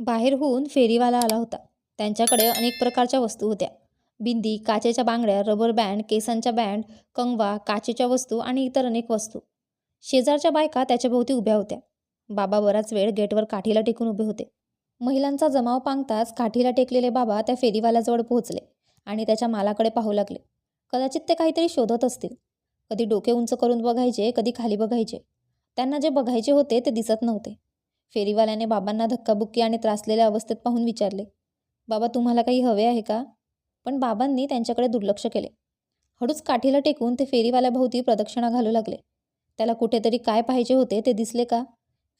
बाहेरहून फेरीवाला आला होता. त्यांच्याकडे अनेक प्रकारच्या वस्तू होत्या. बिंदी काचेच्या बांगड्या रबर बँड केसांच्या बँड कंगवा काचेच्या वस्तू आणि इतर अनेक वस्तू. शेजारच्या बायका त्याच्याभोवती उभ्या होत्या. बाबा बराच वेळ गेटवर काठीला टेकून उभे होते. महिलांचा जमाव पांगताच काठीला टेकलेले बाबा त्या फेरीवाल्याजवळ पोहोचले आणि त्याच्या मालाकडे पाहू लागले. कदाचित ते काहीतरी शोधत असतील. कधी डोके उंच करून बघायचे कधी खाली बघायचे. त्यांना जे बघायचे होते ते दिसत नव्हते. फेरीवाल्याने बाबांना धक्काबुक्की आणि त्रासलेल्या अवस्थेत पाहून विचारले बाबा तुम्हाला काही हवे आहे का? पण बाबांनी त्यांच्याकडे दुर्लक्ष केले. हळूच काठीला टेकून ते फेरीवाल्याभोवती प्रदक्षिणा घालू लागले. त्याला कुठेतरी काय पाहिजे होते ते दिसले का?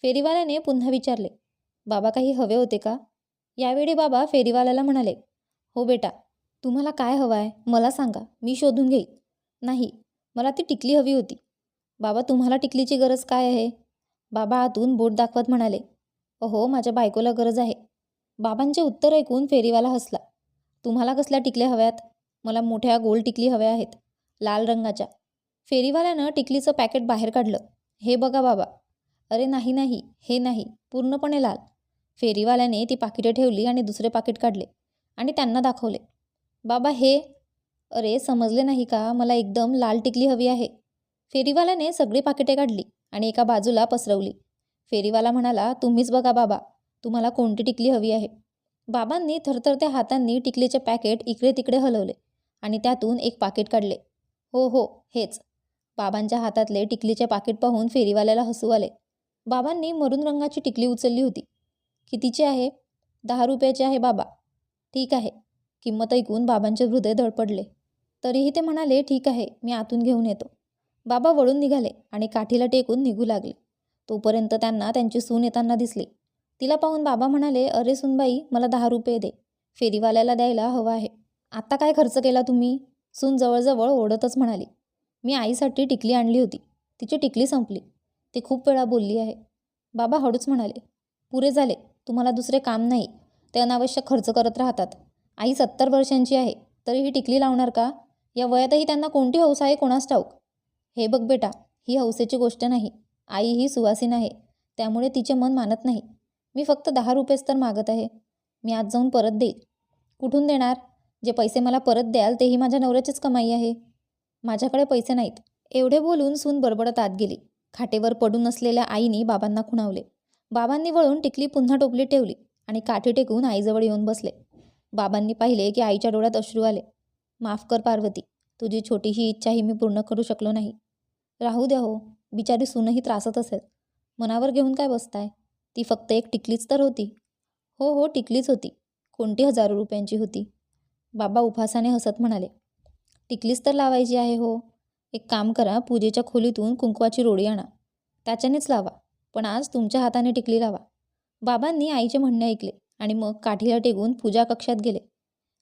फेरीवाल्याने पुन्हा विचारले बाबा काही हवे होते का? यावेळी बाबा फेरीवाल्याला म्हणाले हो बेटा तुम्हाला काय हवं आहे मला सांगा मी शोधून घेईल. नाही मला ती टिकली हवी होती. बाबा तुम्हाला टिकलीची गरज काय आहे? बाबा आतून बोट दाखवत म्हणाले अहो माझ्या बायकोला गरज आहे. बाबांचे उत्तर ऐकून फेरीवाला हसला. तुम्हाला कसल्या टिकल्या हव्यात? मला मोठ्या गोल टिकली हव्या आहेत लाल रंगाच्या. फेरीवाल्यानं टिकलीचं पॅकेट बाहेर काढलं. हे बघा बाबा. अरे नाही नाही. हे नाही. पूर्णपणे लाल. फेरीवाल्याने ती पाकिटे ठेवली आणि दुसरे पाकिट काढले आणि त्यांना दाखवले. बाबा हे. अरे समजले नाही का? मला एकदम लाल टिकली हवी आहे. फेरीवाल्याने सगळी पाकिटे काढली. आणि एका बाजूला पसरवली. फेरीवाला म्हणाला तुम्हीच बघा बाबा तुम्हाला कोणती टिकली हवी आहे. बाबांनी थरथरत्या हातांनी टिकलीचे पॅकेट इकडे तिकडे हलवले आणि त्यातून एक पाकिट काढले. हो हो हेच. बाबांच्या हातातले टिकलीचे पाकिट पाहून फेरीवाल्याला हसू आले. बाबांनी मरून रंगाची टिकली उचलली होती. कितीची आहे? दहा रुपयाची आहे बाबा. ठीक आहे. किंमत ऐकून बाबांचे हृदय धडपडले. तरीही ते म्हणाले ठीक आहे मी आतून घेऊन येतो. बाबा वळून निघाले आणि काठीला टेकून निघू लागले. तोपर्यंत त्यांना त्यांची सून येताना दिसली. तिला पाहून बाबा म्हणाले अरे सुनबाई मला दहा रुपये दे. फेरीवाल्याला द्यायला हवं आहे. आत्ता काय खर्च केला तुम्ही? सून जवळजवळ ओढतच म्हणाली. मी आईसाठी टिकली आणली होती. तिची टिकली संपली. ती खूप वेळा बोलली आहे. बाबा हळूच म्हणाले पुरे झाले. तुम्हाला दुसरे काम नाही. ते अनावश्यक खर्च करत राहतात. आई सत्तर वर्षांची आहे. तरी ही टिकली लावणार का? या वयातही त्यांना कोणती हौस आहे कोणास ठाऊक? हे बघ बेटा ही हौसेची गोष्ट नाही. आई ही सुवासीन आहे. त्यामुळे तिचे मन मानत नाही. मी फक्त दहा रुपयेच तर मागत आहे. मी आज जाऊन परत देईल. कुठून देणार? जे पैसे मला परत द्याल तेही माझ्या नवऱ्याचीच कमाई आहे. माझ्याकडे पैसे नाहीत. एवढे बोलून सून बडबडत आत गेली. खाटेवर पडून असलेल्या आईने बाबांना खुणावले. बाबांनी वळून टिकली पुन्हा टोपली ठेवली आणि काठी टेकून आईजवळ येऊन बसले. बाबांनी पाहिले की आईच्या डोळ्यात अश्रू आले. माफ कर पार्वती. तुझी छोटीशी इच्छाही मी पूर्ण करू शकलो नाही. राहू द्या हो बिचारी सूनही त्रासत असेल. मनावर घेऊन काय बसताय? ती फक्त एक टिकलीच तर होती. हो हो टिकलीच होती. कोणती हजारो रुपयांची होती? बाबा उपासाने हसत म्हणाले. टिकलीच तर लावायची आहे हो. एक काम करा पूजेच्या खोलीतून कुंकवाची रोडी आणा. त्याच्यानेच लावा. पण आज तुमच्या हाताने टिकली लावा. बाबांनी आईचे म्हणणे ऐकले आणि मग काठीला टेकून पूजा कक्षात गेले.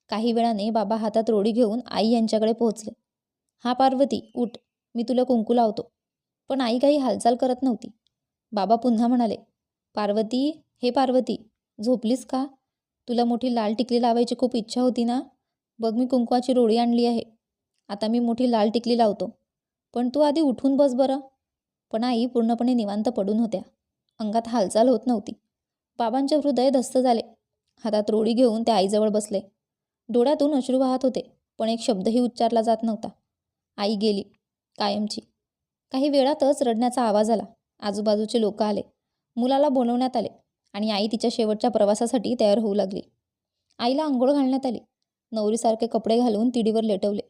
काही वेळाने बाबा हातात रोडी घेऊन आई यांच्याकडे पोहोचले. हा पार्वती उठ. मी तुला कुंकू लावतो. पण आई काही हालचाल करत नव्हती. बाबा पुन्हा म्हणाले पार्वती हे पार्वती झोपलीस का? तुला मोठी लाल टिकली लावायची खूप इच्छा होती ना? बघ मी कुंकवाची रोळी आणली आहे. आता मी मोठी लाल टिकली लावतो. पण तू आधी उठून बस बरं. पण आई पूर्णपणे निवांत पडून होत्या. अंगात हालचाल होत नव्हती. बाबांचे हृदय धस्त झाले. हातात रोळी घेऊन ते आईजवळ बसले. डोळ्यातून अश्रू वाहत होते पण एक शब्दही उच्चारला जात नव्हता. आई गेली. कायमची. काही वेळातच रडण्याचा आवाज आला. आजूबाजूचे लोक आले. मुलाला बोलवण्यात आले आणि आई तिच्या शेवटच्या प्रवासासाठी तयार होऊ लागली. आईला आंघोळ घालण्यात आली. नवरीसारखे कपडे घालून तिडीवर लेटवले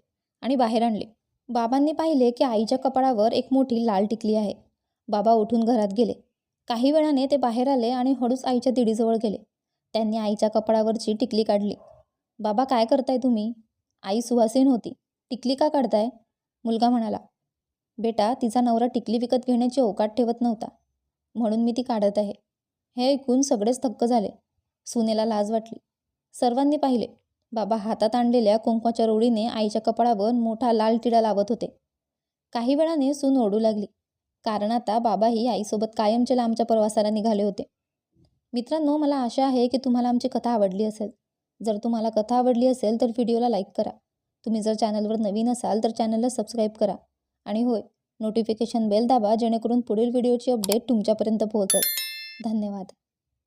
आणि बाहेर आणले. बाबांनी पाहिले की आईच्या कपाळावर एक मोठी लाल टिकली आहे. बाबा उठून घरात गेले. काही वेळाने ते बाहेर आले आणि हळूच आईच्या तिडीजवळ गेले. त्यांनी आईच्या कपाळावरची टिकली काढली. बाबा काय करताय तुम्ही? आई सुहासीन होती. टिकली का काढताय? मुलगा म्हणाला. बेटा तिचा नवरा टिकली विकत घेण्याची औकात ठेवत नव्हता. म्हणून मी ती काढत आहे. हे ऐकून सगळेच थक्क झाले. सुनेला लाज वाटली. सर्वांनी पाहिले. बाबा हातात आणलेल्या कुंकवाच्या रोडीने आईच्या कपाळावर मोठा लाल टिडा लावत होते. काही वेळाने सून ओढू लागली. कारण आता बाबाही आईसोबत कायमच्या लांबच्या प्रवासाला निघाले होते. मित्रांनो मला आशा आहे की तुम्हाला आमची कथा आवडली असेल. जर तुम्हाला कथा आवडली असेल तर व्हिडिओला लाईक करा. तुम्ही जर चॅनलवर नवीन असाल तर चॅनलला सबस्क्राईब करा. आणि होय नोटिफिकेशन बेल दाबा जेणेकरून पुढील व्हिडिओची अपडेट तुमच्यापर्यंत पोहोचेल. धन्यवाद.